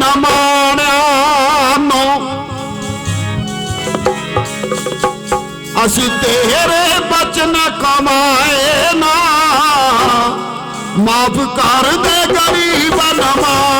ਨਾ ਮਾਣਿਆ ਨੂੰ। ਅਸੀਂ ਤੇਰੇ ਬਚਨ ਕਮਾਏ ਨਾ। ਮਾਫ ਕਰ ਦੇ ਗਰੀਬ ਨਮਾਣਿਆ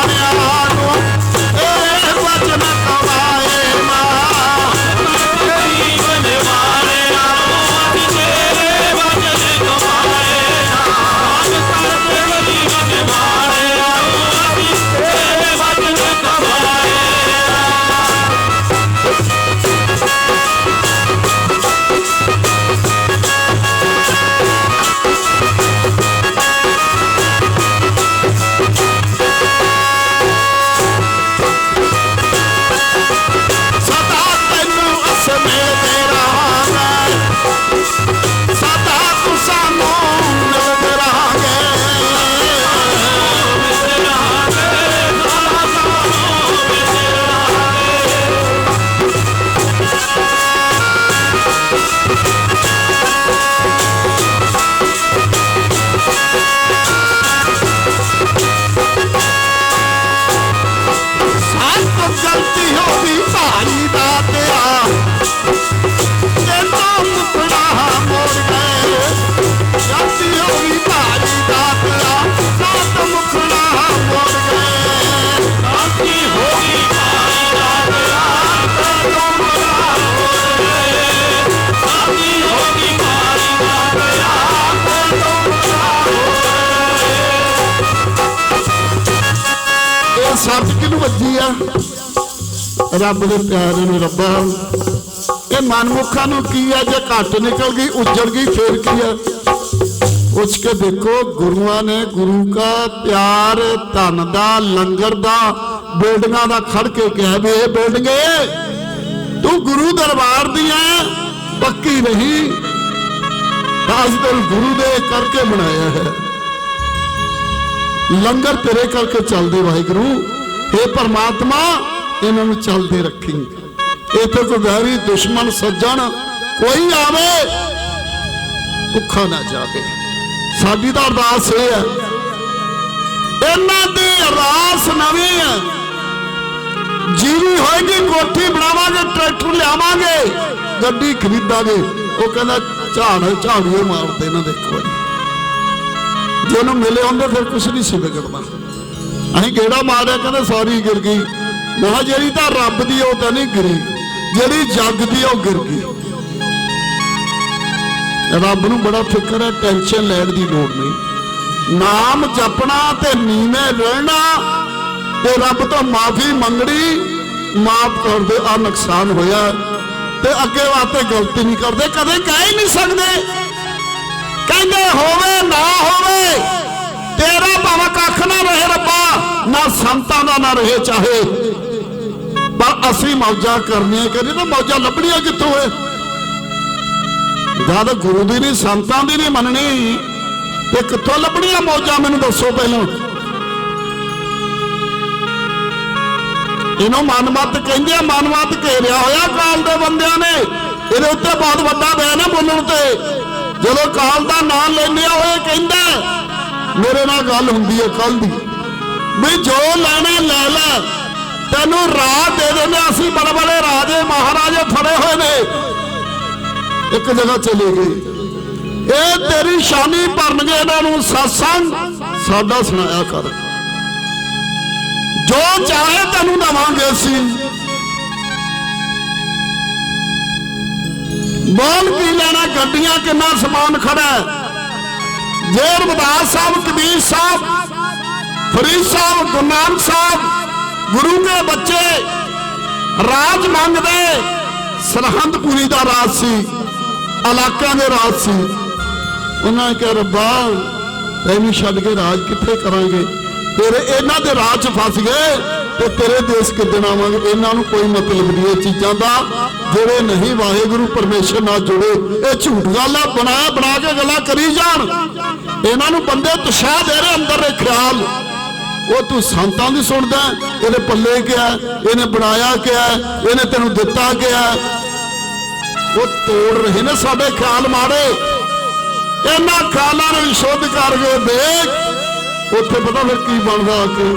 ਰੱਬ ਦੇ ਪਿਆਰੇ ਨੂੰ ਰੱਬਾ। ਇਹ ਮਨਮੁੱਖਾਂ ਨੂੰ ਕੀ ਆ? ਜੇ ਘੱਟ ਨਿਕਲ ਗਈ, ਉੱਜੜ ਗਈ, ਫੇਰ ਕੀ ਆ? ਉੱਚ ਕੇ ਦੇਖੋ, ਗੁਰੂਆਂ ਨੇ ਗੁਰੂ ਕਾ ਪਿਆਰ, ਧਨ ਦਾ, ਲੰਗਰ ਦਾ ਬਿਲਡਿੰਗਾਂ ਦਾ ਖੜ ਕੇ ਕਿਹਾ ਵੀ ਇਹ ਬਿਲਡਿੰਗੇ ਤੂੰ ਗੁਰੂ ਦਰਬਾਰ ਦੀਆਂ ਪੱਕੀ ਨਹੀਂ। ਤਾਜਦਲ ਗੁਰੂ ਦੇ ਕਰਕੇ ਬਣਾਇਆ ਹੈ। ਲੰਗਰ ਤੇਰੇ ਕਰਕੇ ਚੱਲਦੇ ਵਾਹਿਗੁਰੂ। हे ਪਰਮਾਤਮਾ ਇਹਨਾਂ ਨੂੰ ਚੱਲਦੇ ਰੱਖੀ। ਇੱਥੇ ਕੋਈ ਵੈਰੀ ਦੁਸ਼ਮਣ ਸੱਜਣ ਕੋਈ ਆਵੇ, ਭੁੱਖਾ ਨਾ ਜਾਵੇ। ਸਾਡੀ ਤਾਂ ਅਰਦਾਸ ਇਹ ਹੈ। ਇਹਨਾਂ ਦੀ ਅਰਦਾਸ ਨਵੀਂ ਹੈ। ਜੀਵੀ ਹੋਏਗੀ, ਕੋਠੀ ਬਣਾਵਾਂਗੇ, ਟਰੈਕਟਰ ਲਿਆਵਾਂਗੇ, ਗੱਡੀ ਖਰੀਦਾਂਗੇ। ਉਹ ਕਹਿੰਦਾ, ਝਾੜ, ਝਾੜੂਏ ਮਾਰਦੇ ਨਾ ਦੇਖੋ ਇੱਕ ਜੇ ਉਹਨੂੰ ਮਿਲੇ ਹੁੰਦੇ, ਫਿਰ ਕੁਛ ਨਹੀਂ ਸੀ ਵਿਗੜਦਾ ਅਸੀਂ ਕਿਹੜਾ ਮਾਰਿਆ, ਕਹਿੰਦਾ, ਸੌਰੀ ਗਿਰ ਗਈ। ਮੈਂ ਜਿਹੜੀ ਤਾਂ ਰੱਬ ਦੀ ਉਹ ਤਾਂ ਨਹੀਂ ਗਿਰੀ। ਜਿਹੜੀ ਜੱਗ ਦੀ ਉਹ ਗਿਰ ਗਈ। ਰੱਬ ਨੂੰ ਬੜਾ ਫਿਕਰ ਹੈ ਟੈਨਸ਼ਨ ਲੈਣ ਦੀ ਲੋੜ ਨਹੀਂ। ਨਾਮ ਜਪਣਾ ਤੇ ਨੀਵੇਂ ਰਹਿਣਾ ਤੇ ਰੱਬ ਤੋਂ ਮਾਫੀ ਮੰਗਣੀ, ਮਾਫ ਕਰ ਦੇ ਆ ਨੁਕਸਾਨ ਹੋਇਆ ਤੇ ਅੱਗੇ ਵਾਸਤੇ ਗਲਤੀ ਨਹੀਂ ਕਰਦੇ, ਕਦੇ ਕਹਿ ਹੀ ਨਹੀਂ ਸਕਦੇ। ਕਹਿੰਦੇ ਹੋਵੇ, ਨਾ ਹੋਵੇ, ਤੇਰਾ ਭਾਵੇਂ ਕੱਖ ਨਾ ਰਹੇ ਨਾ ਸੰਤਾਂ ਦਾ ਨਾ ਰਹੇ ਚਾਹੇ। ਪਰ ਅਸੀਂ ਮੌਜਾਂ ਕਰਨੀਆਂ ਕਰੀ ਤਾਂ ਮੌਜਾਂ ਲੱਭਣੀਆਂ ਕਿੱਥੋਂ ਏ ਜਦ ਗੁਰੂ ਦੀ ਨਹੀਂ, ਸੰਤਾਂ ਦੀ ਨਹੀਂ ਮੰਨਣੀ, ਤੇ ਕਿੱਥੋਂ ਲੱਭਣੀਆਂ ਮੌਜਾਂ ਮੈਨੂੰ ਦੱਸੋ ਪਹਿਲਾਂ? ਇਹਨੂੰ ਮਨਮਤ ਕਹਿੰਦੇ ਆ, ਮਨਮਤ ਘੇਰਿਆ ਹੋਇਆ ਕਾਲ ਦੇ ਬੰਦਿਆਂ ਨੇ। ਇਹਦੇ ਉੱਤੇ ਬਹੁਤ ਵੱਡਾ ਬੈਨ ਹੈ ਬੋਲਣ ਤੇ। ਜਦੋਂ ਕਾਲ ਦਾ ਨਾਮ ਲੈਂਦੇ ਆ, ਉਹ ਇਹ ਕਹਿੰਦਾ, ਮੇਰੇ ਨਾਲ ਗੱਲ ਹੁੰਦੀ ਹੈ ਕੱਲ ਦੀ। ਵੀ ਜੋ ਲੈਣਾ ਲੈ ਲੈ। ਤੈਨੂੰ ਰਾਹ ਦੇ ਦਿੰਦੇ ਹਾਂ, ਅਸੀਂ ਬੜੇ ਬੜੇ ਰਾਜੇ ਮਹਾਰਾਜੇ ਫੜੇ ਹੋਏ ਨੇ। ਇੱਕ ਜਗ੍ਹਾ ਚਲੇ ਗਏ। ਇਹ ਤੇਰੀ ਸ਼ਾਨੀ ਭਰਨਗੇ ਇਹਨਾਂ ਨੂੰ ਸਤਸੰਗ। ਸਾਡਾ ਸੁਣਾਇਆ ਕਰ। ਜੋ ਚਾਹੇ ਤੈਨੂੰ ਦਵਾਂਗੇ ਅਸੀਂ। ਬੋਲ ਕੀ ਲੈਣਾ ਗੱਡੀਆਂ ਕਿੰਨਾ ਸਮਾਨ ਖੜਾ ਹੈ? ਜੇ ਰਮਦਾਸ ਸਾਹਿਬ ਕਬੀਰ ਸਾਹਿਬ ਫਰੀਦ ਸਾਹਿਬ ਗੁਰੂ ਨਾਨਕ ਸਾਹਿਬ, ਗੁਰੂ ਦੇ ਬੱਚੇ ਰਾਜ ਮੰਗਦੇ। ਸਰਹੰਦ ਸਰਹੰਦਪੁਰੀ ਦਾ ਰਾਜ ਸੀ, ਇਲਾਕਿਆਂ ਦੇ ਰਾਜ ਸੀ। ਉਹਨਾਂ ਨੇ ਕਿਹਾ, ਰੱਬਾ, ਤੈਨੂੰ ਛੱਡ ਕੇ ਰਾਜ ਕਿੱਥੇ ਕਰਾਂਗੇ? ਤੇਰੇ ਇਹਨਾਂ ਦੇ ਰਾਜ 'ਚ ਫਸ ਗਏ ਤੇ ਤੇਰੇ ਦੇਸ਼ ਕਿੱਦਣ ਆਵਾਂਗੇ? ਇਹਨਾਂ ਨੂੰ ਕੋਈ ਮਤਲਬ ਨਹੀਂ ਇਹ ਚੀਜ਼ਾਂ ਦਾ। ਜਿਹੜੇ ਨਹੀਂ ਵਾਹਿਗੁਰੂ ਪਰਮੇਸ਼ਰ ਨਾਲ ਜੁੜੇ, ਇਹ ਝੂਠ ਗੱਲਾਂ ਬਣਾ ਬਣਾ ਕੇ ਗੱਲਾਂ ਕਰੀ ਜਾਣ। ਇਹਨਾਂ ਨੂੰ ਬੰਦੇ ਤੁਸ਼ਾਹ ਦੇ ਰਹੇ ਅੰਦਰ ਦੇ ਖਿਆਲ। ਉਹ ਤੂੰ ਸੰਤਾਂ ਦੀ ਸੁਣਦਾ, ਇਹਦੇ ਪੱਲੇ ਕਿਹਾ ਇਹਨੇ ਬਣਾਇਆ ਕਿਹਾ ਇਹਨੇ ਤੈਨੂੰ ਦਿੱਤਾ ਕਿਆ? ਉਹ ਤੋੜ ਰਹੇ ਨੇ ਸਾਡੇ ਖਿਆਲ ਮਾੜੇ। ਇਹਨਾਂ ਖਿਆਲਾਂ ਨੂੰ ਸ਼ੁੱਧ ਕਰਕੇ ਦੇਖ ਉੱਥੇ ਪਤਾ ਫਿਰ ਕੀ ਬਣਦਾ ਅੱਗੇ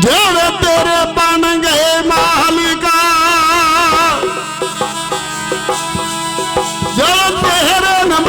ਜਿਹੜੇ ਤੇਰੇ ਬਣ ਗਏ ਮਾਲਕਾ ਜਿਹੜੇ ਤੇਰੇ ਨ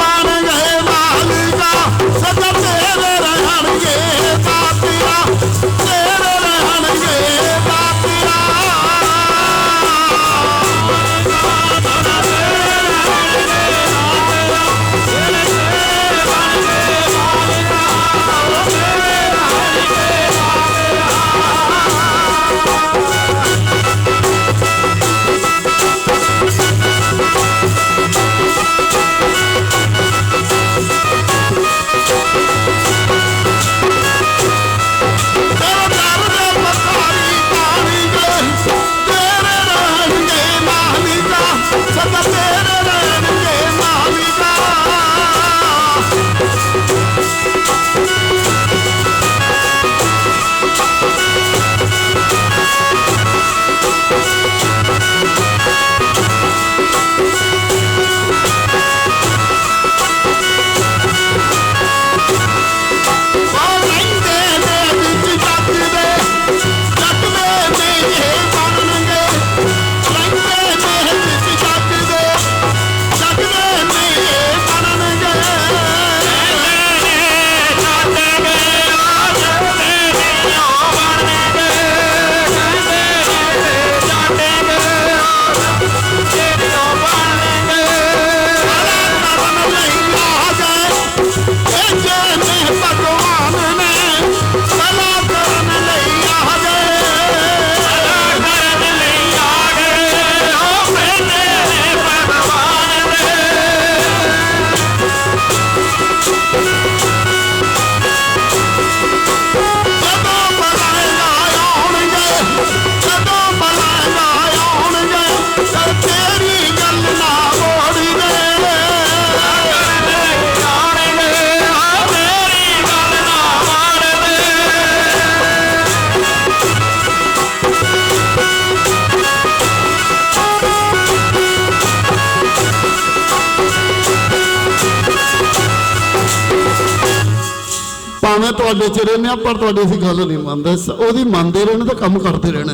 ਤੁਹਾਡੇ ਚ ਰਹਿੰਦੇ ਆ ਪਰ ਤੁਹਾਡੀ ਅਸੀਂ ਗੱਲ ਨਹੀਂ ਮੰਨਦੇ। ਉਹਦੀ ਮੰਨਦੇ ਰਹਿਣਾ ਤੇ ਕੰਮ ਕਰਦੇ ਰਹਿਣਾ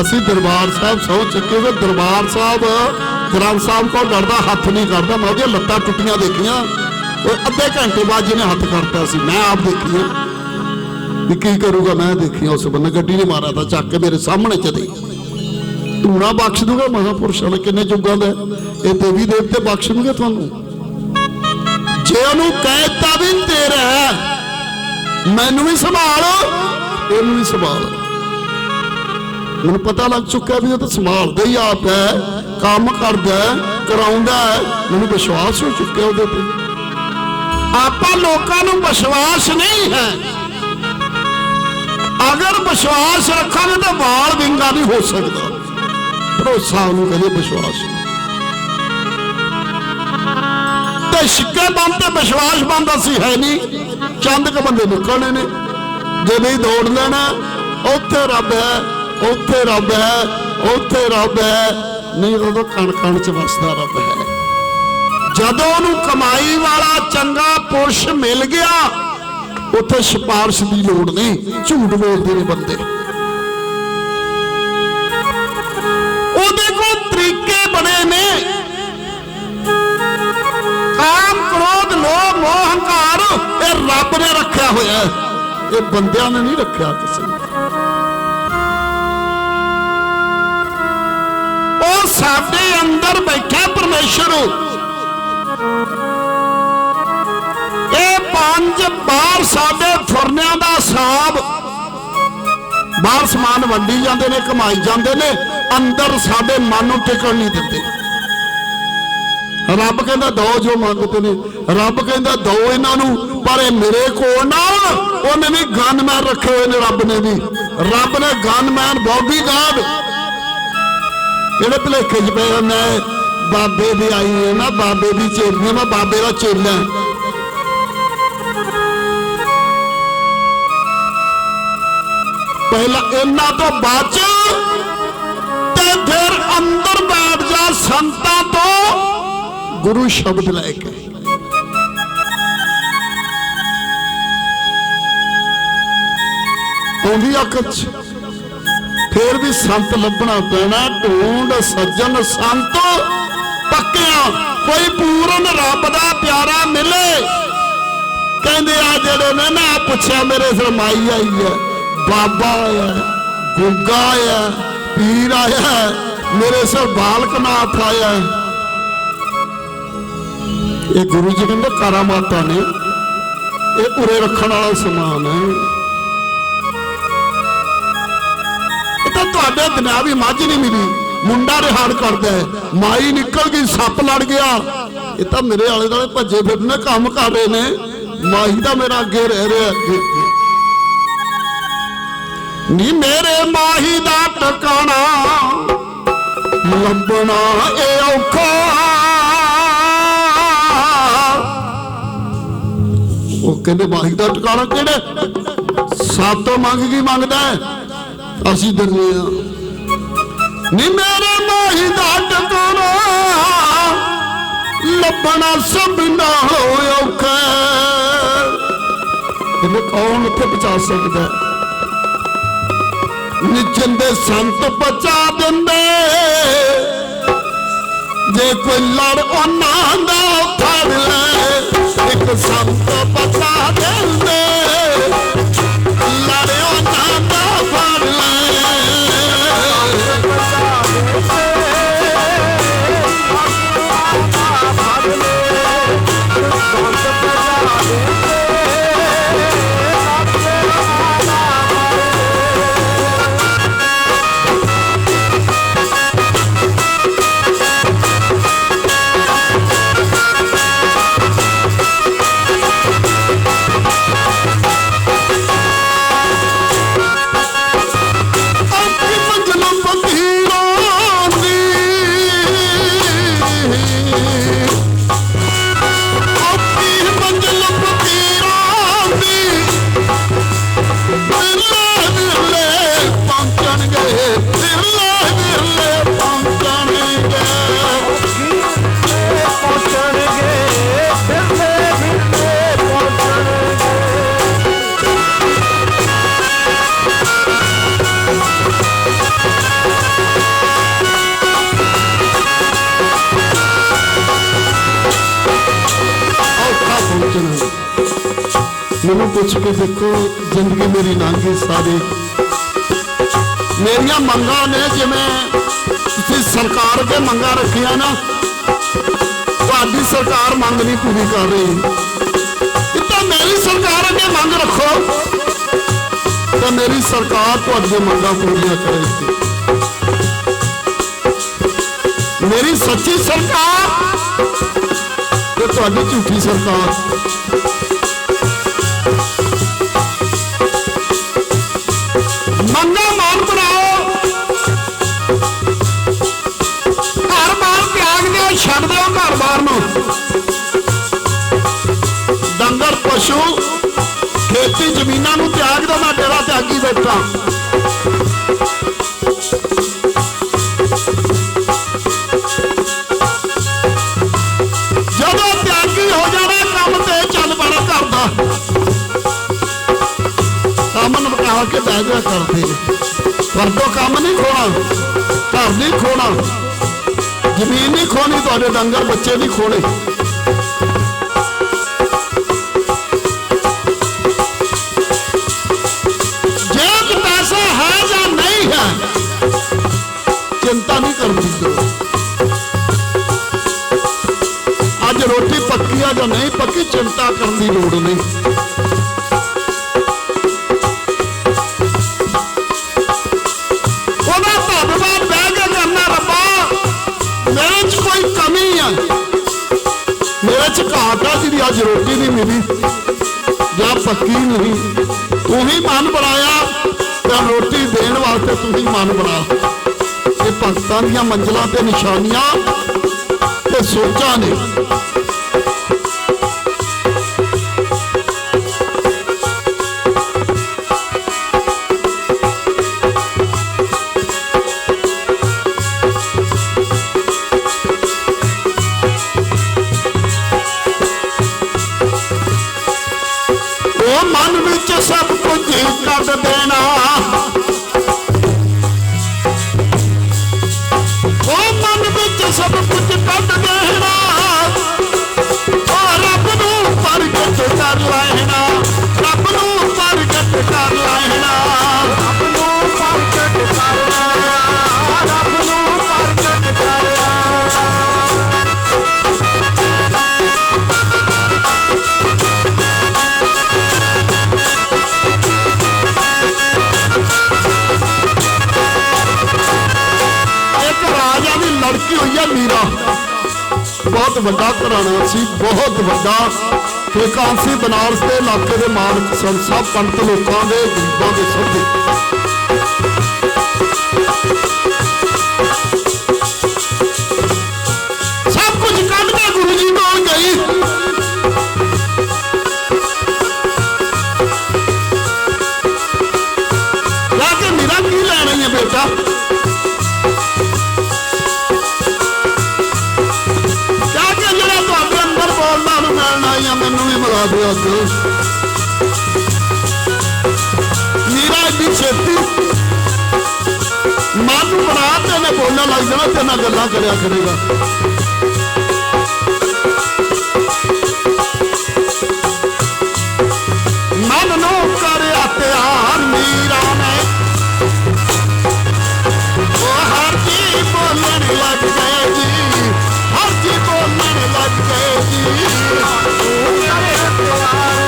ਅਸੀਂ ਦਰਬਾਰ ਸਾਹਿਬ ਸੌ ਚੱਕੇ ਤੇ ਦਰਬਾਰ ਸਾਹਿਬ, ਗ੍ਰੰਥ ਸਾਹਿਬ ਕੋਲ ਡਰਦਾ, ਹੱਥ ਨਹੀਂ ਕਰਦਾ। ਮੈਂ ਉਹਦੀਆਂ ਲੱਤਾਂ ਟੁੱਟੀਆਂ ਦੇਖੀਆਂ। ਉਹ ਅੱਧੇ ਘੰਟੇ ਬਾਅਦ ਜਿਹਨੇ ਹੱਥ ਕਰਤਾ ਸੀ, ਮੈਂ ਆਪ ਦੇਖੀਆਂ। ਵੀ ਕੀ ਕਰੂਗਾ, ਮੈਂ ਦੇਖੀਆਂ ਉਸ ਬੰਨੇ। ਗੱਡੀ ਨੇ ਮਾਰਿਆ ਤਾਂ ਚੱਕ ਕੇ ਮੇਰੇ ਸਾਹਮਣੇ ਚ ਦੇ ਧੂਣਾ ਬਖਸ਼ ਦੂਗਾ ਮਹਾਪੁਰਸ਼ਾਂ ਨੇ ਕਿੰਨੇ ਜੁਗਾਂ ਦਾ ਇਹ ਦੇਵੀ ਦੇਵਤੇ ਬਖਸ਼ਣਗੇ ਤੁਹਾਨੂੰ। ਜੇ ਉਹਨੂੰ ਕਹਿਤਾ ਵੀ ਤੇਰਾ ਮੈਨੂੰ ਵੀ ਸੰਭਾਲ। ਇਹਨੂੰ ਵੀ ਸੰਭਾਲ। ਮੈਨੂੰ ਪਤਾ ਲੱਗ ਚੁੱਕਿਆ ਵੀ ਉਹ ਤਾਂ ਸੰਭਾਲਦਾ ਹੀ ਆਪ ਹੈ, ਕੰਮ ਕਰਦਾ ਕਰਾਉਂਦਾ ਮੈਨੂੰ ਵਿਸ਼ਵਾਸ ਹੋ ਚੁੱਕਿਆ ਉਹਦੇ ਤੇ। ਆਪਾਂ ਲੋਕਾਂ ਨੂੰ ਵਿਸ਼ਵਾਸ ਨਹੀਂ ਹੈ। ਅਗਰ ਵਿਸ਼ਵਾਸ ਰੱਖਾਂਗੇ ਤਾਂ ਵਾਲ ਵਿੰਗਾ ਨਹੀਂ ਹੋ ਸਕਦਾ। ਭਰੋਸਾ ਉਹਨੂੰ ਕਦੇ ਵਿਸ਼ਵਾਸ। ਸਿੱਕੇ ਬੰਦ ਤੇ ਵਿਸ਼ਵਾਸ ਬੰਦ ਅਸੀਂ ਹੈ ਨਹੀਂ। ਚੰਦ ਕ ਬੰਦੇ ਨਿਕਲਣੇ ਨੇ। ਜੇ ਨਹੀਂ ਦੌੜ ਲੈਣਾ, ਉੱਥੇ ਰੱਬ ਹੈ, ਉੱਥੇ ਰੱਬ ਹੈ, ਉੱਥੇ ਰੱਬ ਹੈ। ਨਹੀਂ, ਉਦੋਂ ਕਣ ਕਣ ਚ ਵਸਦਾ ਰੱਬ ਹੈ। ਜਦੋਂ ਉਹਨੂੰ ਕਮਾਈ ਵਾਲਾ ਚੰਗਾ ਪੁਰਸ਼ ਮਿਲ ਗਿਆ, ਉੱਥੇ ਸਿਫਾਰਿਸ਼ ਦੀ ਲੋੜ ਨਹੀਂ। ਝੂਠ ਬੋਲਦੇ ਨੇ ਬੰਦੇ। ਰੱਬ ਨੇ ਰੱਖਿਆ ਹੋਇਆ ਇਹ ਬੰਦਿਆਂ ਨੇ ਨਹੀਂ ਰੱਖਿਆ ਕਿਸੇ ਨੇ। ਉਹ ਸਾਡੇ ਅੰਦਰ ਬੈਠਾ ਪਰਮੇਸ਼ਰ। ਇਹ ਪੰਜ ਬਾਹਰ ਸਾਡੇ ਫੁਰਨਿਆਂ ਦਾ ਹਿਸਾਬ। ਬਾਹਰ ਸਮਾਨ ਵੰਡੀ ਜਾਂਦੇ ਨੇ, ਕਮਾਈ ਜਾਂਦੇ ਨੇ। ਅੰਦਰ ਸਾਡੇ ਮਨ ਨੂੰ ਟਿਕਣ ਨਹੀਂ ਦਿੰਦੇ। ਰੱਬ ਕਹਿੰਦਾ ਦੋ ਜੋ ਮੰਗਦੇ ਨੇ। ਰੱਬ ਕਹਿੰਦਾ ਦੋ ਇਹਨਾਂ ਨੂੰ, ਪਰ ਇਹ ਮੇਰੇ ਕੋਲ ਨਾ ਉਹਨੇ ਵੀ ਗਨਮੈਨ ਰੱਖੇ ਹੋਏ ਨੇ ਰੱਬ ਨੇ ਵੀ। ਰੱਬ ਨੇ ਗਨਮੈਨ ਬੌਡੀ ਗਾਰਡ ਕਿਹੜੇ ਭਲੇਖੇ ਚ ਪਏ ਮੈਂ ਬਾਬੇ ਦੀ ਆਈ ਹੈ ਨਾ, ਬਾਬੇ ਦੀ ਚੇਲੀ ਮੈਂ ਬਾਬੇ ਦਾ ਚੇਲਾ ਪਹਿਲਾਂ ਇਹਨਾਂ ਤੋਂ ਬਾਅਦ ਤੇ ਫਿਰ ਅੰਦਰ ਬੈਠ ਜਾ ਸੰਤਾਂ ਤੋਂ ਗੁਰੂ ਸ਼ਬਦ ਲੈ ਕੇ ਆਉਂਦੀ ਅੱਖ ਚ ਫੇਰ ਵੀ ਸੰਤ ਲੱਭਣਾ ਪੈਣਾ, ਢੂੰਡ ਸੱਜਣ ਸੰਤ ਪੱਕਿਆ, ਕੋਈ ਪੂਰਨ ਰੱਬ ਦਾ ਪਿਆਰਾ ਮਿਲੇ। ਕਹਿੰਦੇ ਆ ਜਿਹੜੇ ਨੇ ਨਾ ਪੁੱਛਿਆ ਮੇਰੇ ਸਿਰ ਮਾਈ ਆਈ ਹੈ, ਬਾਬਾ ਆਇਆ, ਗੁੱਗਾ ਆਇਆ, ਪੀਰ ਆਇਆ, ਮੇਰੇ ਸਿਰ ਬਾਲਕਨਾਥ ਆਇਆ। ਇਹ ਗੁਰੂ ਜੀ ਕਹਿੰਦੇ ਕਰਾਮਾਤਾਂ ਨੇ। ਇਹ ਉਰੇ ਰੱਖਣ ਵਾਲਾ ਸਮਾਨ ਹੈ। ਇਹ ਤਾਂ ਤੁਹਾਡੇ ਦੁਨਿਆਵੀ ਮੱਝ ਨਹੀਂ ਮਿਲੀ। ਮੁੰਡਾ ਰਿਹਾੜ ਕਰਦਾ ਹੈ। ਮਾਈ ਨਿਕਲ ਗਈ, ਸੱਪ ਲੜ ਗਿਆ। ਇਹ ਤਾਂ ਮੇਰੇ ਆਲੇ ਦੁਆਲੇ ਭੱਜੇ ਫਿਰਨੇ, ਕੰਮ ਕਰ ਰਹੇ ਨੇ। ਮਾਈ ਦਾ ਮੇਰਾ ਅੱਗੇ ਰਹਿ ਰਿਹਾ ਅੱਗੇ ਨੀ ਮੇਰੇ ਮਾਹੀ ਦਾ ਟਿਕਾਣਾ ਲੱਭਣਾ ਇਹ ਔਖਾ। ਕਹਿੰਦੇ ਮਾਹੀ ਦਾ ਟਿਕਾਣਾ ਕਿਹੜਾ ਸਾਤੋਂ ਮੰਗ ਕੀ ਮੰਗਦਾ ਹੈ? ਅਸੀਂ ਦਿੰਦੇ ਆ ਨੀ ਮੇਰੇ ਮਾਹੀ ਦਾ ਟਿਕਾਣਾ ਲੱਭਣਾ ਸਭ ਨਾਲੋਂ ਔਖਾ ਇਹਨੂੰ ਕੌਣ ਉੱਥੇ ਪਹੁੰਚਾ ਸਕਦਾ ਹੈ? ਨਿਚਨ ਸੰਤ ਪਹੁੰਚਾ ਦਿੰਦੇ ਜੇ ਕੋਈ ਲੜ ਉਹਨਾਂ ਦਾ ਫੜ ਲੈ ਇੱਕ ਸੰਤ ਬਚਾ ਦਿੰਦੇ। ਮੈਨੂੰ ਕੇ ਦੇਖੋ, ਜ਼ਿੰਦਗੀ ਮੇਰੀ ਲੰਘੀ ਸਾਰੀ। ਮੇਰੀਆਂ ਮੰਗਾਂ ਨੇ ਜਿਵੇਂ ਤੁਸੀਂ ਸਰਕਾਰ ਅੱਗੇ ਮੰਗਾਂ ਰੱਖੀਆਂ ਨਾ, ਤੁਹਾਡੀ ਸਰਕਾਰ ਮੰਗ ਨਹੀਂ ਪੂਰੀ ਕਰ ਰਹੀ। ਤਾਂ ਮੇਰੀ ਸਰਕਾਰ ਅੱਗੇ ਮੰਗ ਰੱਖੋ, ਤਾਂ ਮੇਰੀ ਸਰਕਾਰ ਤੁਹਾਡੀਆਂ ਮੰਗਾਂ ਪੂਰੀਆਂ ਕਰੇਗੀ ਮੇਰੀ ਸੱਚੀ ਸਰਕਾਰ ਤੇ ਤੁਹਾਡੀ ਝੂਠੀ ਸਰਕਾਰ। ਮੰਗਾ ਮਾਨ ਬਣਾਓ। ਘਰ ਬਾਰ ਤਿਆਗ ਦਿਓ, ਛੱਡ ਦਿਓ ਘਰ ਬਾਰ ਨੂੰ। ਡੰਗਰ, ਪਸ਼ੂ, ਖੇਤੀ ਜ਼ਮੀਨਾਂ ਨੂੰ ਤਿਆਗ ਦਿਓ, ਮੈਂ ਡੇਰਾ ਤਿਆਗੀ ਬੈਠਾ। ਕੇ ਬਹਿ ਜਾ ਕਰਦੇ ਨੇ। ਪਰ ਤੋਂ ਕੰਮ ਨਹੀਂ ਖੋਣਾ, ਘਰ ਨਹੀਂ ਖੋਣਾ। ਜ਼ਮੀਨ ਨਹੀਂ ਖੋਣੀ, ਤੁਹਾਡੇ ਡੰਗਰ ਬੱਚੇ ਨਹੀਂ ਖੋਣੇ। ਜੇਬ 'ਚ ਪੈਸਾ ਹੈ ਜਾਂ ਨਹੀਂ ਹੈ, ਚਿੰਤਾ ਨਹੀਂ ਕਰਨੀ ਜੋ ਅੱਜ ਰੋਟੀ ਪੱਕੀ ਆ ਜਾਂ ਨਹੀਂ ਪੱਕੀ, ਚਿੰਤਾ ਕਰਨ ਦੀ ਲੋੜ ਨਹੀਂ। ਘਾਟ ਅੱਜ ਰੋਟੀ ਨਹੀਂ ਮਿਲੀ, ਜਾਂ ਪੱਕੀ ਨਹੀਂ। ਤੂੰ ਹੀ ਮਨ ਬਣਾਇਆ, ਤਾਂ ਰੋਟੀ ਦੇਣ ਵਾਸਤੇ ਤੂੰ ਹੀ ਮਨ ਬਣਾ। ਇਹ ਭਗਤਾਂ ਦੀਆਂ ਮੰਜ਼ਲਾਂ ਤੇ ਨਿਸ਼ਾਨੀਆਂ ਤੇ ਸੋਚਾਂ ਨੇ। ਕਰ ਲੈਣਾ। ਰੱਬ ਨੂੰ ਪ੍ਰਗਟ ਕਰ ਲੈਣਾ। ਰੱਬ ਨੂੰ ਪ੍ਰਗਟ ਕਰ ਰੱਬ ਨੂੰ ਪ੍ਰਗਟ ਕਰ ਇੱਕ ਰਾਜਾ ਦੀ ਲੜਕੀ ਹੋਈ ਹੈ ਮੀਰਾ। ਬਹੁਤ ਵੱਡਾ ਘਰਾਣਾ ਸੀ, ਬਹੁਤ ਵੱਡਾ ਤੇ ਕਾਂਸੀ ਬਨਾਰਸ ਦੇ ਇਲਾਕੇ ਦੇ ਮਾਲਕ ਸਨ। ਸਭ ਪੰਡਤ ਲੋਕਾਂ ਦੇ, ਗਰੀਬਾਂ ਦੇ ਸਭੇ ਸਭ ਕੁਝ ਕੱਢ ਕੇ ਗੁਰੂ ਜੀ ਕੋਲ ਗਈ। ਜਾ ਕੇ ਮੇਰਾ ਕੀ ਲੈਣਾ ਹੈ ਬੇਟਾ? ਮੈਨੂੰ ਵੀ ਮਿਲਾ ਦੀ ਛੇਤੀ ਮਨ ਬਣਾ ਤੇ ਨੇ ਬੋਲਣ ਲੱਗ ਜਾਣਾ ਤੇ ਨਾਲ ਗੱਲਾਂ ਕਰਿਆ ਕਰੇਗਾ ਮਨ ਨੂੰ ਕਰਿਆ ਤਿਆਰ ਮੀਰਾ ਨੇ ਉਹ ਹਰ ਜੀ ਬੋਲਣ ਲੱਗ ਜਾਏ ਕਰੇ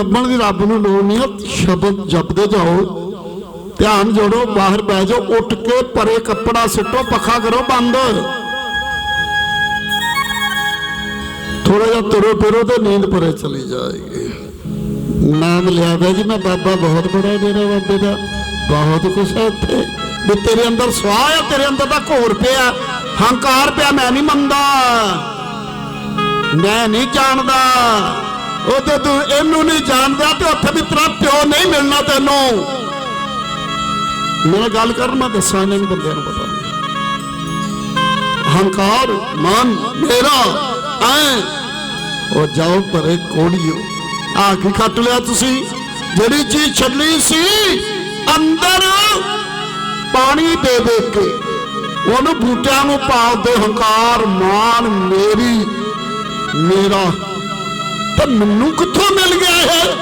ਲੱਭਣ ਦੀ ਰੱਬ ਨੂੰ ਲੋੜ ਨਹੀਂ ਹੈ ਸ਼ਬਦ ਜਪਦੇ ਜਾਓ, ਧਿਆਨ ਜੋੜੋ, ਬਾਹਰ ਬਹਿ ਜਾਓ, ਉੱਠ ਕੇ ਪਰੇ ਕੱਪੜਾ ਸਿੱਟੋ, ਪੱਖਾ ਕਰੋ ਬੰਦ। ਥੋੜਾ ਜਿਹਾ ਤੁਰੋ ਫਿਰੋ ਤੇ ਨੀਂਦ ਪਰੇ ਚਲੀ ਜਾਏਗੀ। ਨਾਮ ਲਿਆ ਵੇ ਜੀ, ਮੈਂ ਬਾਬਾ ਬਹੁਤ ਬੜਾ ਡੇਰਾ ਬਾਬੇ ਦਾ, ਬਹੁਤ ਕੁਛ ਹੈ ਇੱਥੇ। ਵੀ ਤੇਰੇ ਅੰਦਰ ਸਵਾਹ ਆ, ਤੇਰੇ ਅੰਦਰ ਦਾ ਘੋਰ ਪਿਆ, ਹੰਕਾਰ ਪਿਆ, ਮੈਂ ਨਹੀਂ ਮੰਨਦਾ, ਮੈਂ ਨਹੀਂ ਜਾਣਦਾ। ਉਹ ਤੇ ਤੂੰ ਇਹਨੂੰ ਨਹੀਂ ਜਾਣਦਾ ਤੇ ਉੱਥੇ ਵੀ ਤੇਰਾ ਪਿਓ ਨਹੀਂ ਮਿਲਣਾ ਤੈਨੂੰ। ਮੇਰਾ ਗੱਲ ਕਰਨ ਮੈਂ ਦੱਸਾਂ ਇਹਨਾਂ ਨੂੰ ਬੰਦਿਆਂ ਨੂੰ ਪਤਾ। ਹੰਕਾਰ, ਮਨ, ਮੇਰਾ, ਐ। ਉਹ ਜਾਓ ਪਰੇ ਕੋੜੀਓ। ਆ ਕੀ ਕੱਟ ਲਿਆ ਤੁਸੀਂ? ਜਿਹੜੀ ਚੀਜ਼ ਛੱਡਣੀ ਸੀ, ਅੰਦਰ ਪਾਣੀ ਦੇ ਦੇ ਕੇ। ਉਹਨੂੰ ਬੂਟਿਆਂ ਨੂੰ ਪਾਲਦੇ ਹੰਕਾਰ, ਮਾਨ, ਮੇਰੀ, ਮੇਰਾ। ਤੇ ਮੈਨੂੰ ਕਿੱਥੋਂ ਮਿਲ ਗਿਆ ਇਹ?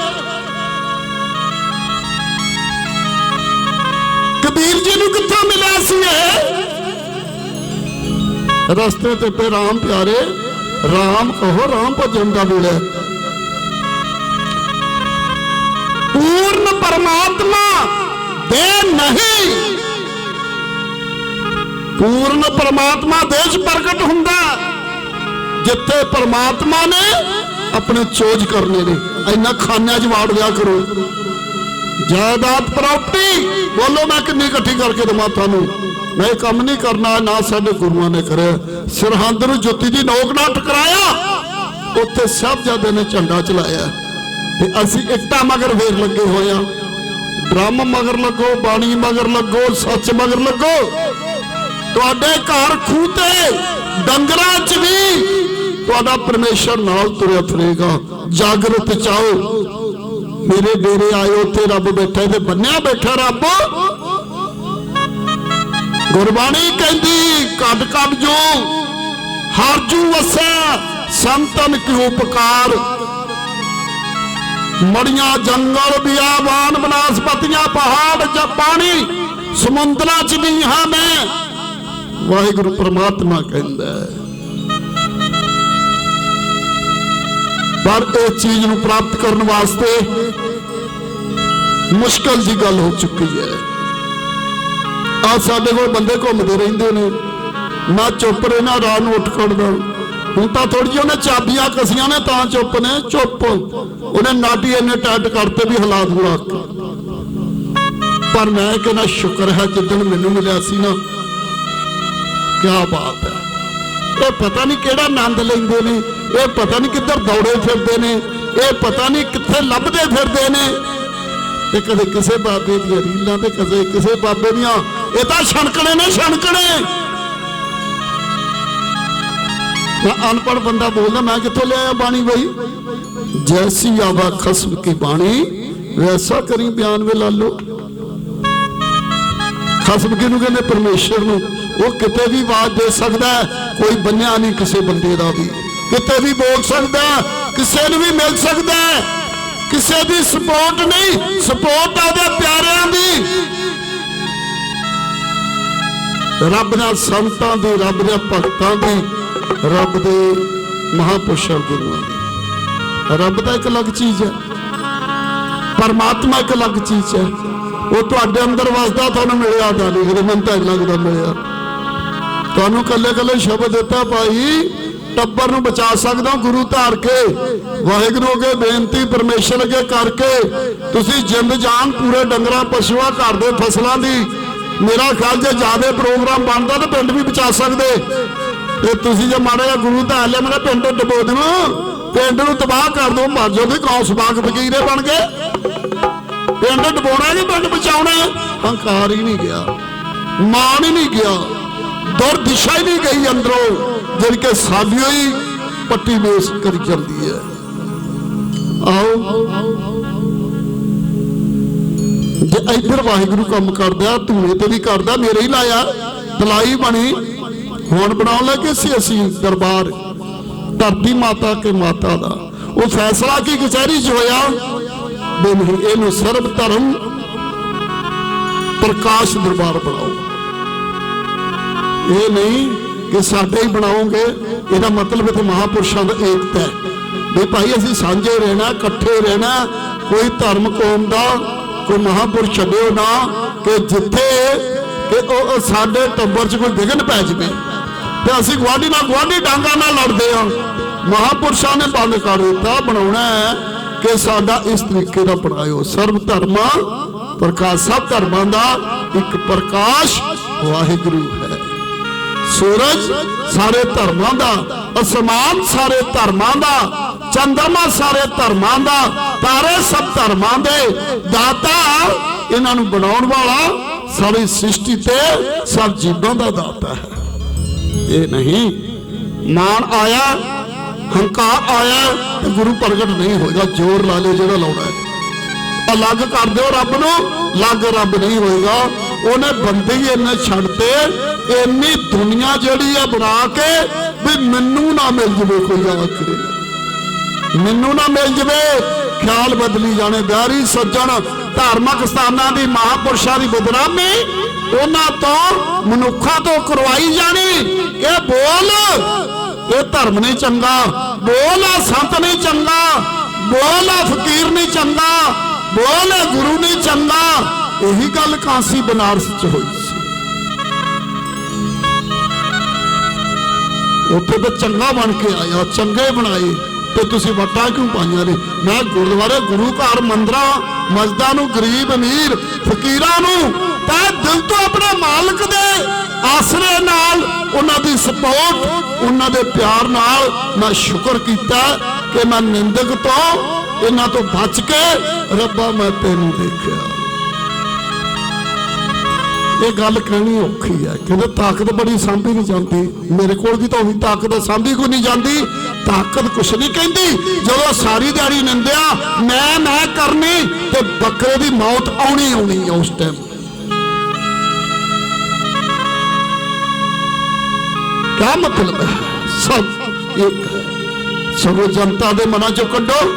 ਕਬੀਰ ਜੀ ਨੂੰ ਕਿੱਥੋਂ ਮਿਲਿਆ ਸੀ ਇਹ? ਰਸਤੇ ਤੇ ਪੇ ਰਾਮ ਪਿਆਰੇ, ਰਾਮ ਕਹੋ, ਰਾਮ ਭਜਨ ਦਾ ਵੇਲਾ। ਹੈ। ਪੂਰਨ ਪਰਮਾਤਮਾ ਦੇ ਨਹੀਂ। ਪੂਰਨ ਪਰਮਾਤਮਾ ਦੇਸ਼ ਪ੍ਰਗਟ ਹੁੰਦਾ। ਜਿੱਥੇ ਪਰਮਾਤਮਾ ਨੇ ਆਪਣੇ ਚੋਜ ਕਰਨੇ ਨੇ। ਇੰਨਾ ਖਾਨਿਆਂ 'ਚ ਵਾੜ ਦਿਆ ਕਰੋ। ਜਾਇਦਾਦ ਪ੍ਰਾਪਰਟੀ ਬੋਲੋ ਮੈਂ ਕਿੰਨੀ ਇਕੱਠੀ ਕਰਕੇ ਦਵਾਂ ਤੁਹਾਨੂੰ। ਮੈਂ ਕੰਮ ਨਹੀਂ ਕਰਨਾ, ਨਾ ਸਾਡੇ ਗੁਰੂਆਂ ਨੇ ਕਰਿਆ। ਸਰਹੰਦ ਨੂੰ ਜੁੱਤੀ ਦੀ ਨੋਕ ਨਾਲ ਟਕਰਾਇਆ ਉੱਥੇ ਸਾਹਿਬਜ਼ਾਦੇ ਨੇ ਝੰਡਾ ਚਲਾਇਆ। ਤੇ ਅਸੀਂ ਇੱਟਾਂ ਮਗਰ ਫੇਰ ਲੱਗੇ ਹੋਏ ਆ ਡਰਮ ਮਗਰ ਲੱਗੋ, ਬਾਣੀ ਮਗਰ ਲੱਗੋ, ਸੱਚ ਮਗਰ ਲੱਗੋ। ਤੁਹਾਡੇ ਘਰ ਖੂਹ ਤੇ ਡੰਗਰਾਂ 'ਚ ਵੀ ਤੁਹਾਡਾ ਪਰਮੇਸ਼ਰ ਨਾਲ ਤੁਰਿਆ ਫਿਰੇਗਾ। ਜਾਗਰਤ ਚਾਓ ਮੇਰੇ ਡੇਰੇ ਆਇਓ ਤੇ ਰੱਬ ਬੈਠਾ ਤੇ ਬੰਨਿਆ ਬੈਠਾ ਰੱਬ। ਗੁਰਬਾਣੀ ਕਹਿੰਦੀ ਕੱਢ ਕੱਢ ਜੋ ਹਰਜੂ ਵਸੈ, ਸੰਤਨ ਕੀ ਉਪਕਾਰ ਮੜੀਆਂ ਜੰਗਲ ਬਿਆਬਾਨ ਬਨਾਸਪਤੀਆਂ, ਪਹਾੜ ਜਾਂ ਪਾਣੀ, ਸਮੁੰਦਰਾਂ ਚ ਵੀ ਹਾਂ ਮੈਂ। ਵਾਹਿਗੁਰੂ ਪ੍ਰਮਾਤਮਾ ਕਹਿੰਦਾ ਹੈ। ਪਰ ਇਸ ਚੀਜ਼ ਨੂੰ ਪ੍ਰਾਪਤ ਕਰਨ ਵਾਸਤੇ ਮੁਸ਼ਕਲ ਦੀ ਗੱਲ ਹੋ ਚੁੱਕੀ ਹੈ। ਆ ਸਾਡੇ ਕੋਲ ਬੰਦੇ ਘੁੰਮਦੇ ਰਹਿੰਦੇ ਨੇ। ਨਾ ਚੁੱਪ ਰਹਿਣਾ ਰਾਹ ਨੂੰ ਉੱਠ ਖੜਦਾ ਹੁਣ ਤਾਂ ਥੋੜੀ ਜਿਹੀ ਉਹਨੇ ਚਾਬੀਆਂ ਕਸੀਆਂ ਨੇ ਤਾਂ ਚੁੱਪ ਨੇ, ਚੁੱਪ। ਉਹਨੇ ਨਾਟੀ ਇੰਨੇ ਟਾਈਟ ਕਰਤੇ ਵੀ ਹਾਲਾਤ ਬੁਰਾ ਪਰ ਮੈਂ ਕਹਿੰਦਾ, ਸ਼ੁਕਰ ਹੈ ਜਿੱਦਣ ਮੈਨੂੰ ਮਿਲਿਆ ਸੀ ਨਾ। ਕੀ ਬਾਤ ਹੈ। ਇਹ ਪਤਾ ਨਹੀਂ ਕਿਹੜਾ ਆਨੰਦ ਲੈਂਦੇ ਨੇ ਇਹ ਪਤਾ ਨਹੀਂ ਕਿੱਧਰ ਦੌੜੇ ਫਿਰਦੇ ਨੇ ਇਹ ਪਤਾ ਨਹੀਂ ਕਿੱਥੇ ਲੱਭਦੇ ਫਿਰਦੇ ਨੇ। ਤੇ ਕਦੇ ਕਿਸੇ ਬਾਬੇ ਦੀਆਂ ਰੀਲਾਂ ਤੇ ਕਦੇ ਕਿਸੇ ਬਾਬੇ ਦੀਆਂ ਇਹ ਤਾਂ ਛਣਕਣੇ ਨੇ ਛਣਕਣੇ। ਮੈਂ ਅਨਪੜ ਬੰਦਾ ਬੋਲਦਾ ਮੈਂ ਕਿੱਥੋਂ ਲਿਆਇਆ ਬਾਣੀ ਬਈ? ਜੈਸੀ ਆਵਾ ਖਸਮ ਕੀ ਬਾਣੀ ਵੈਸਾ ਕਰੀ ਬਿਆਨ ਵੇ ਲਾਲੋ। ਖਸਮ ਕਿਹਨੂੰ ਕਹਿੰਦੇ? ਪਰਮੇਸ਼ਰ ਨੂੰ। ਉਹ ਕਿਤੇ ਵੀ ਆਵਾਜ਼ ਦੇ ਸਕਦਾ ਹੈ, ਕੋਈ ਬੰਨਿਆ ਨਹੀਂ ਕਿਸੇ ਬੰਦੇ ਦਾ ਵੀ। ਕਿਤੇ ਵੀ ਬੋਲ ਸਕਦਾ, ਕਿਸੇ ਨੂੰ ਵੀ ਮਿਲ ਸਕਦਾ। ਕਿਸੇ ਦੀ ਸਪੋਰਟ ਨਹੀਂ ਸਪੋਰਟ ਆਦੇ ਪਿਆਰਿਆਂ ਦੀ। ਰੱਬ ਨਾਲ ਸੰਤਾਂ ਦੀ, ਰੱਬ ਦੇ ਭਗਤਾਂ ਦੀ, ਰੱਬ ਦੇ ਮਹਾਪੁਰਸ਼ਾਂ ਗੁਰੂਆਂ ਦੀ। ਰੱਬ ਦਾ ਇੱਕ ਅਲੱਗ ਚੀਜ਼ ਹੈ। ਪਰਮਾਤਮਾ ਇੱਕ ਅਲੱਗ ਚੀਜ਼ ਹੈ। ਉਹ ਤੁਹਾਡੇ ਅੰਦਰ ਵਸਦਾ ਤੁਹਾਨੂੰ ਮਿਲਿਆ ਤਾਂ ਨਹੀਂ ਕਿਤੇ ਮੈਨੂੰ ਤਾਂ ਲੱਗਦਾ ਮਿਲਿਆ। ਤੁਹਾਨੂੰ ਕੱਲੇ ਕੱਲੇ ਸ਼ਬਦ ਦਿੱਤਾ ਭਾਈ, ਟੱਬਰ ਨੂੰ ਬਚਾ ਸਕਦਾ ਗੁਰੂ ਧਾਰ ਕੇ। ਵਾਹਿਗੁਰੂ ਅੱਗੇ ਬੇਨਤੀ, ਪਰਮੇਸ਼ਰ ਅੱਗੇ ਕਰਕੇ। ਤੁਸੀਂ ਜਿੰਦ ਜਾਨ ਪੂਰੇ ਡੰਗਰਾਂ, ਪਸ਼ੂਆਂ, ਘਰ ਦੇ ਫਸਲਾਂ ਦੀ ਮੇਰਾ ਖਿਆਲ ਜੇ ਜਿਆਦੇ ਪ੍ਰੋਗਰਾਮ ਬਣਦਾ ਤਾਂ ਪਿੰਡ ਵੀ ਬਚਾ ਸਕਦੇ। ਤੇ ਤੁਸੀਂ ਜੇ ਮਾੜਾ ਜਿਹਾ ਗੁਰੂ ਧਾਰ ਲਿਆ ਮੇਰਾ ਪਿੰਡ ਡਬੋ ਦੇਣਾ। ਪਿੰਡ ਨੂੰ ਤਬਾਹ ਕਰ ਦੋ ਮਰ ਜਾਓ ਵੀ ਕੌਸ ਬਾਗ ਫਕੀਰੇ ਬਣ ਗਏ। ਪਿੰਡ ਡਬੋਣਾ ਨਹੀਂ, ਪਿੰਡ ਬਚਾਉਣਾ। ਹੰਕਾਰ ਹੀ ਨਹੀਂ ਗਿਆ। ਮਾਣ ਹੀ ਨਹੀਂ ਗਿਆ। ਦੁਰ ਦਿਸ਼ਾ ਹੀ ਨਹੀਂ ਗਈ ਅੰਦਰੋਂ ਜਿਹੜੀ ਕਿ ਸਾਡੀਓ ਹੀ ਪੱਟੀ ਬੇਸ ਕਰੀ ਜਾਂਦੀ ਹੈ। ਆਓ। ਜੇ ਇੱਧਰ ਵਾਹਿਗੁਰੂ ਕੰਮ ਕਰਦਾ ਧੂਏ ਤੇ ਵੀ ਕਰਦਾ, ਮੇਰੇ ਹੀ ਲਾਇਆ, ਦਲਾਈ ਬਣੀ। ਹੁਣ ਬਣਾਉਣ ਲੱਗੇ ਸੀ ਅਸੀਂ ਦਰਬਾਰ, ਧਰਤੀ ਮਾਤਾ ਕੇ ਮਾਤਾ ਦਾ। ਉਹ ਫੈਸਲਾ ਕੀ ਕਚਹਿਰੀ 'ਚ ਹੋਇਆ? ਵੀ ਨਹੀਂ ਇਹਨੂੰ ਸਰਬ ਧਰਮ ਪ੍ਰਕਾਸ਼ ਦਰਬਾਰ ਬਣਾਓ। ਇਹ ਨਹੀਂ ਕਿ ਸਾਡੇ ਹੀ ਬਣਾਓਗੇ, ਇਹਦਾ ਮਤਲਬ ਇਹ ਮਹਾਪੁਰਸ਼ਾਂ ਦਾ ਏਕਤਾ ਹੈ। ਵੀ ਭਾਈ ਅਸੀਂ ਸਾਂਝੇ ਰਹਿਣਾ, ਇਕੱਠੇ ਰਹਿਣਾ, ਕੋਈ ਧਰਮ ਕੌਮ ਦਾ, ਕੋਈ ਮਹਾਪੁਰਸ਼ ਛੱਡਿਓ ਨਾ, ਕਿ ਜਿੱਥੇ ਕਿ ਉਹ ਸਾਡੇ ਟੱਬਰ 'ਚ ਕੋਈ ਵਿਘਨ ਪੈ ਜਵੇ। ਤੇ ਅਸੀਂ ਗਵਾਂਢੀ ਨਾਲ ਗਵਾਂਢੀ ਡਾਂਗਾ ਨਾਲ ਲੜਦੇ ਆ ਮਹਾਪੁਰਸ਼ਾਂ ਨੇ ਬੰਦ ਕਰ ਦਿੱਤਾ, ਬਣਾਉਣਾ ਹੈ ਕਿ ਸਾਡਾ ਇਸ ਤਰੀਕੇ ਦਾ ਬਣਾਇਓ। ਸਰਬ ਧਰਮਾਂ, ਪ੍ਰਕਾਸ਼ ਸਭ ਧਰਮਾਂ ਦਾ ਇੱਕ ਪ੍ਰਕਾਸ਼ ਵਾਹਿਗੁਰੂ ਹੈ। ਸੂਰਜ ਸਾਰੇ ਧਰਮਾਂ ਦਾ, ਅਸਮਾਨ ਸਾਰੇ ਧਰਮਾਂ ਦਾ, ਚੰਦਰਮਾ ਸਾਰੇ ਧਰਮਾਂ ਦਾ, ਤਾਰੇ ਸਭ ਧਰਮਾਂ ਦੇ ਦਾਤਾ ਇਹਨਾਂ ਨੂੰ ਬਣਾਉਣ ਵਾਲਾ ਸਾਰੀ ਸ੍ਰਿਸ਼ਟੀ ਤੇ ਸਭ ਜੀਵਾਂ ਦਾ ਦਾਤਾ ਹੈ। ਇਹ ਨਹੀਂ। ਮਾਣ ਆਇਆ, ਹੰਕਾਰ ਆਇਆ ਤੇ ਗੁਰੂ ਪ੍ਰਗਟ ਨਹੀਂ ਹੋਏਗਾ ਜ਼ੋਰ ਲਾ ਲਿਓ ਜਿਹੜਾ ਲਾਉਣਾ ਹੈ। ਅਲੱਗ ਕਰ ਦਿਓ ਰੱਬ ਨੂੰ ਲੱਗ ਰੱਬ ਨਹੀਂ ਹੋਏਗਾ। ਉਹਨੇ ਬੰਦੇ ਹੀ ਇੰਨੇ ਛੱਡਤੇ ਇੰਨੀ ਦੁਨੀਆ ਜਿਹੜੀ ਆ ਬਣਾ ਕੇ ਵੀ ਮੈਨੂੰ ਨਾ ਮਿਲ ਜਵੇ ਕੋਈ ਆਖਰੇ ਮੈਨੂੰ ਨਾ ਮਿਲ ਜਵੇ, ਖਿਆਲ ਬਦਲੀ ਜਾਣੇ ਬਿਆਰੀ ਸੱਜਣ, ਧਾਰਮਿਕ ਸਥਾਨਾਂ ਦੀ ਮਹਾਪੁਰਸ਼ਾਂ ਦੀ ਬਦਨਾਮੀ, ਉਹਨਾਂ ਤੋਂ ਮਨੁੱਖਾਂ ਤੋਂ ਕਰਵਾਈ ਜਾਣੀ। ਇਹ ਬੋਲ, ਇਹ ਧਰਮ ਨਹੀਂ ਚੰਗਾ। ਬੋਲ ਆ ਸੰਤ ਨਹੀਂ ਚੰਗਾ। ਬੋਲ ਆ ਫਕੀਰ ਨਹੀਂ ਚੰਗਾ। ਬੋਲ ਆ ਗੁਰੂ ਨਹੀਂ ਚੰਗਾ। ਇਹੀ ਗੱਲ ਕਾਂਸੀ ਬਨਾਰਸ ਚ ਹੋਈ ਸੀ। ਉੱਥੇ ਤੇ ਚੰਗਾ ਬਣ ਕੇ ਆਇਆ, ਚੰਗੇ ਬਣਾਏ। ਤੇ ਤੁਸੀਂ ਵੱਟਾਂ ਕਿਉਂ ਪਾਈਆਂ ਨੇ? ਮੈਂ ਗੁਰਦੁਆਰੇ ਗੁਰੂ ਘਰ ਮੰਦਰਾਂ, ਮਸਜਿਦਾਂ ਨੂੰ ਗਰੀਬ ਅਮੀਰ, ਫਕੀਰਾਂ ਨੂੰ ਤਾਂ ਦਿਲ ਤੋਂ ਆਪਣੇ ਮਾਲਕ ਦੇ ਆਸਰੇ ਨਾਲ ਉਹਨਾਂ ਦੀ ਸਪੋਰਟ, ਉਹਨਾਂ ਦੇ ਪਿਆਰ ਨਾਲ ਮੈਂ ਸ਼ੁਕਰ ਕੀਤਾ ਕਿ ਮੈਂ ਨਿੰਦਕ ਤੋਂ ਇਹਨਾਂ ਤੋਂ ਬਚ ਕੇ ਰੱਬਾ ਮੈਂ ਤੈਨੂੰ ਦੇਖਿਆ। ਇਹ ਗੱਲ ਕਹਿਣੀ ਔਖੀ ਹੈ। ਕਹਿੰਦੇ ਤਾਕਤ ਬੜੀ ਸਾਂਭੀ ਨਹੀਂ ਜਾਂਦੀ। ਮੇਰੇ ਕੋਲ ਵੀ ਤਾਂ ਉਹੀ ਤਾਕਤ ਸਾਂਭੀ ਕੋਈ ਨਹੀਂ ਜਾਂਦੀ। ਤਾਕਤ ਕੁਛ ਨਹੀਂ ਕਹਿੰਦੀ। ਜਦੋਂ ਸਾਰੀ ਦਿਹਾੜੀ ਨਿੰਦਿਆ, ਮੈਂ ਮੈਂ ਕਰਨੀ ਤੇ ਬੱਕਰੇ ਦੀ ਮੌਤ ਆਉਣੀ ਆਉਣੀ ਹੈ ਉਸ ਟਾਈਮ ਕਿਆ ਮਤਲਬ ਹੈ? ਸਭ ਇੱਕ ਹੈ। ਸਗੋਂ ਜਨਤਾ ਦੇ ਮਨਾਂ ਚੋਂ ਕੱਢੋ,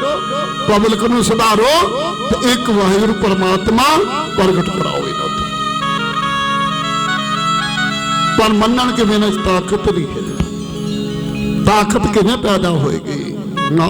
ਪਬਲਿਕ ਨੂੰ ਸੁਧਾਰੋ ਤੇ ਇੱਕ ਵਾਹਿਗੁਰੂ ਪਰਮਾਤਮਾ ਪ੍ਰਗਟ ਕਰਾਓ ਇਹਨਾਂ ਤੋਂ। ਪਰ ਮੰਨਣ ਕਿਵੇਂ ਮੇਰੇ ਤਾਕਤ ਨਹੀਂ ਹੈ? ਤਾਕਤ ਕਿਵੇਂ ਪੈਦਾ ਹੋਏਗੀ? ਨਾ